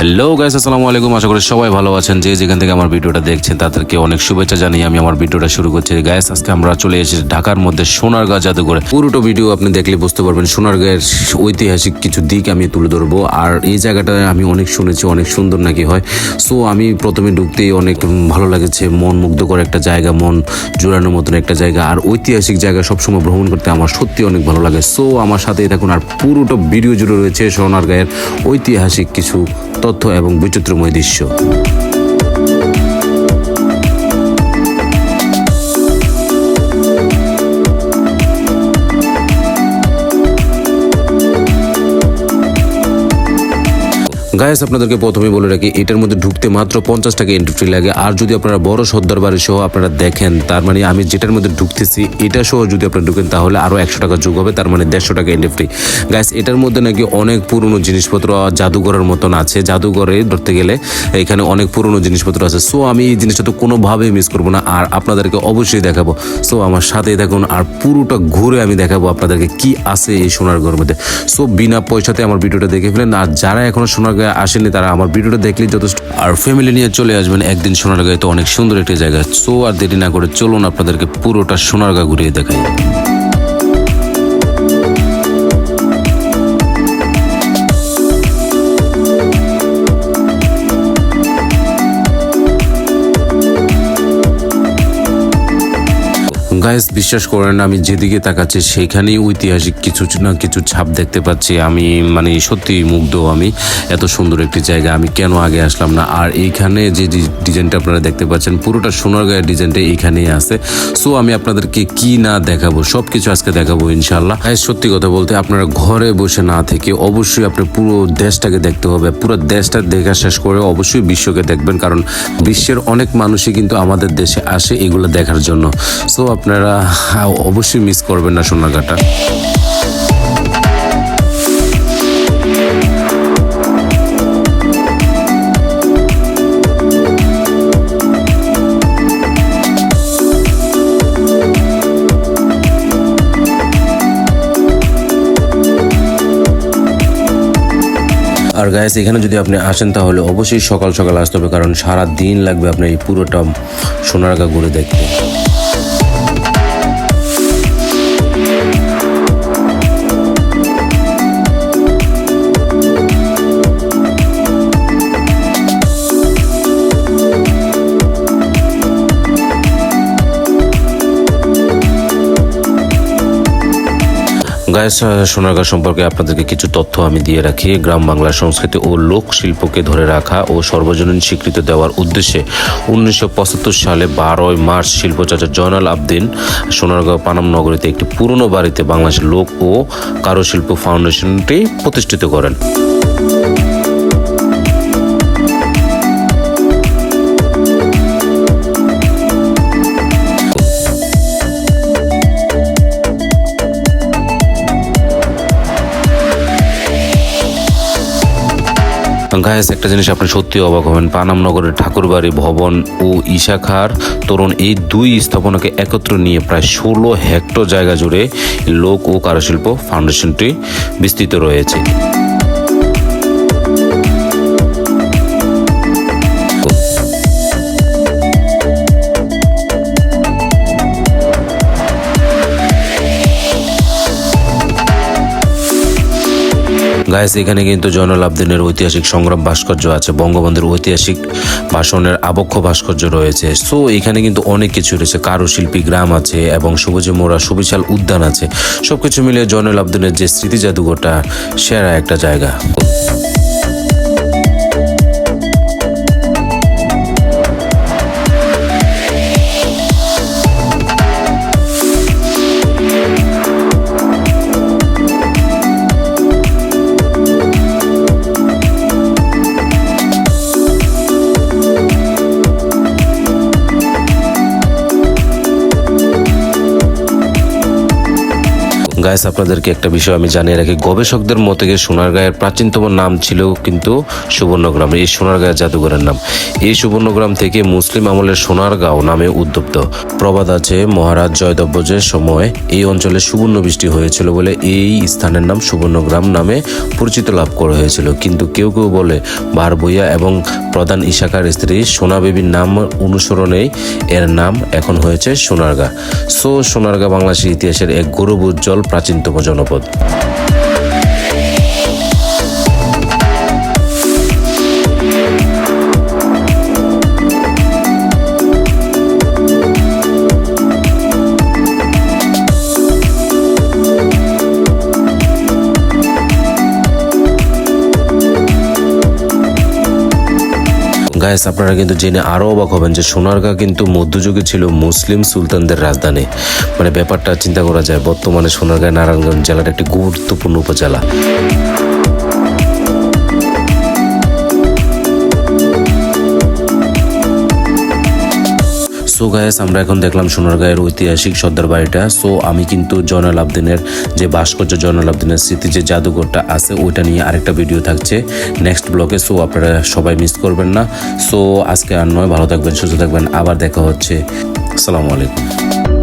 Hello guys আসসালামু আলাইকুম। আশা করি সবাই ভালো আছেন। যে যেখান থেকে আমার ভিডিওটা দেখছেন, তাদেরকে অনেক শুভেচ্ছা জানিয়ে আমি আমার ভিডিওটা শুরু করছি। গাইস আজকে আমরা চলে এসেছি ঢাকার মধ্যে সোনারগাঁ জাদুঘরে। পুরোটা ভিডিও আপনি দেখলে বুঝতে পারবেন, সোনারগাঁয়ের ঐতিহাসিক কিছু দিক আমি তুলে ধরবো। আর এই জায়গাটা আমি অনেক শুনেছি, অনেক সুন্দর নাকি হয়। সো আমি প্রথমে ঢুকতেই অনেক ভালো লাগেছে, মন মুগ্ধকর একটা জায়গা, মন জোড়ানোর মতন একটা জায়গা। আর ঐতিহাসিক জায়গা সবসময় ভ্রমণ করতে আমার সত্যি অনেক ভালো লাগে। সো আমার সাথেই থাকুন। আর পুরোটা ভিডিও জুড়ে রয়েছে সোনারগাঁয়ের ঐতিহাসিক কিছু তথ্য এবং বৈচিত্র্যময় দৃশ্য। গায়েস আপনাদেরকে প্রথমে বলে রাখি, এটার মধ্যে ঢুকতে মাত্র পঞ্চাশ টাকা এন্ট্রি ফি লাগে। আর যদি আপনারা বড় সর্দার বাড়ি সহ আপনারা দেখেন, তার মানে আমি যেটার মধ্যে ঢুকতেছি, এটা সহ যদি আপনারা ঢুকেন, তাহলে আরও একশো টাকা যোগ হবে, তার মানে দেড়শো টাকা এন্ট্রি ফ্রি গাইস, এটার মধ্যে নাকি অনেক পুরনো জিনিসপত্র জাদুঘরের মতন আছে। জাদুঘরে ধরতে গেলে এখানে অনেক পুরনো জিনিসপত্র আছে। সো আমি এই জিনিসটা তো কোনোভাবেই মিস করব না। আর আপনাদেরকে অবশ্যই দেখাবো। সো আমার সাথেই দেখুন আর পুরোটা ঘুরে আমি দেখাবো আপনাদেরকে কি আছে এই সোনার ঘরের মধ্যে। সো বিনা পয়সাতে আমার ভিডিওটা দেখে ফেলেন। আর যারা এখনও সোনারগাঁয়ে আসেনি তারা আমার ভিডিওটা দেখলেই যথেষ্ট। আর ফ্যামিলি নিয়ে চলে আসবেন একদিন সোনারগাঁয়ে, তো অনেক সুন্দর একটি জায়গা। সো আর দেরি না করে চলুন আপনাদেরকে পুরোটা সোনারগাঁ ঘুরিয়ে দেখাই। গাইস, বিশ্বাস করেন আমি যেদিকে তাকাচ্ছি সেখানেই ঐতিহাসিক কিছু না, কিছু ছাপ দেখতে পাচ্ছি। আমি মানে সত্যি মুগ্ধ আমি, এত সুন্দর একটি জায়গা। আমি কেন আগে আসলাম না? আর এইখানে যে ডিজাইনটা আপনারা দেখতে পাচ্ছেন, পুরোটা সোনারগাঁয়ের ডিজাইনটা এইখানেই আছে। সো, আমি আপনাদেরকে কি না দেখাবো সব কিছু আজকে দেখাবো ইনশাল্লাহ গাইস, সত্যি কথা বলতে, আপনারা ঘরে বসে না থেকে অবশ্যই আপনার পুরো দেশটাকে দেখতে হবে। পুরো দেশটা দেখা শেষ করে অবশ্যই বিশ্বকে দেখবেন, কারণ বিশ্বের অনেক মানুষই কিন্তু আমাদের দেশে আসে এগুলো দেখার জন্য। সো, আপনারা হ্যাঁ, অবশ্যই মিস করবেন না সোনারগাঁটা। আর গাইস এখানে যদি আপনি আসেন তাহলে অবশ্যই সকাল সকাল আসতে হবে কারণ সারা দিন লাগবে আপনার এই পুরোটা সোনারগাঁ ঘুরে দেখতে। গায়েস সোনারগাঁ সম্পর্কে আপনাদেরকে কিছু তথ্য আমি দিয়ে রাখি। গ্রাম বাংলার সংস্কৃতি ও লোক শিল্পকে ধরে রাখা ও সর্বজনীন স্বীকৃতি দেওয়ার উদ্দেশ্যে উনিশশো পঁচাত্তর সালে বারোই মার্চ শিল্পচর্চা জয়নাল আবদিন সোনারগাঁও পানাম নগরীতে একটি পুরনো বাড়িতে বাংলাদেশের লোক ও কারুশিল্প ফাউন্ডেশনটি প্রতিষ্ঠিত করেন। গায়েস, একটা জিনিস আপনি সত্যি অবাক হবেন। পানাম নগরের ঠাকুরবাড়ি ভবন ও ইশাখার তরুণ এই দুই স্থাপনাকে একত্র নিয়ে প্রায় ষোলো হেক্টর জায়গা জুড়ে লোক ও কারুশিল্প ফাউন্ডেশনটি বিস্তৃত রয়েছে। গায়েস এখানে কিন্তু জয়নুল আবদিনের ঐতিহাসিক সংগ্রাম ভাস্কর্য আছে, বঙ্গবন্ধুর ঐতিহাসিক ভাষণের আবক্ষ ভাস্কর্য রয়েছে। সো এখানে কিন্তু অনেক কিছু রয়েছে, কারুশিল্পী, গ্রাম আছে এবং সবুজে মোড়া সুবিশাল উদ্যান আছে। সবকিছু মিলিয়ে জয়নুল আবদিনের যে স্মৃতি জাদুঘরটা, সেরা একটা জায়গা। গাইস আপনাদেরকে একটা বিষয় আমি জানিয়ে রাখি। গবেষকদের মতে গিয়ে সোনারগাঁয়ের প্রাচীনতম নাম ছিল কিন্তু সুবর্ণগ্রাম, এই সোনারগাঁয়ের জাদুঘরের নাম। এই সুবর্ণগ্রাম থেকে মুসলিম আমলের সোনারগাঁও নামে উদ্যুক্ত প্রবাদ আছে মহারাজ জয়দব্বজের সময় এই অঞ্চলে সুবর্ণ বৃষ্টি হয়েছিল বলে এই স্থানের নাম সুবর্ণগ্রাম নামে পরিচিত লাভ করা হয়েছিল। কিন্তু কেউ কেউ বলে বার বইয়া এবং প্রধান ইশাকার স্ত্রী সোনা বেবির নাম অনুসরণেই এর নাম এখন হয়েছে সোনারগাঁ। সো সোনারগাঁ বাংলাদেশের ইতিহাসের এক গৌরব উজ্জ্বল প্রাচীনতম জনপদ। গায়েস, আপনারা কিন্তু জেনে আরও অবাক হবেন যে সোনারগাঁ কিন্তু মধ্যযুগে ছিল মুসলিম সুলতানদের রাজধানী। মানে ব্যাপারটা চিন্তা করা যায়, বর্তমানে সোনারগাঁ, নারায়ণগঞ্জ জেলার একটি গুরুত্বপূর্ণ উপজেলা। সো গায়েস আমরা এখন দেখলাম সোনারগাঁয়ের ঐতিহাসিক সর্দার বাড়িটা। সো আমি কিন্তু জয়নাল আবদিনের যে ভাস্কর্য, জয়নাল আবদিনের স্মৃতি, যে জাদুঘরটা আছে, ওইটা নিয়ে আরেকটা ভিডিও থাকছে নেক্সট ব্লগে সো আপনারা সবাই মিস করবেন না। সো আজকে আর নয়, ভালো থাকবেন, সুস্থ থাকবেন। আবার দেখা হচ্ছে। আসসালামু আলাইকুম।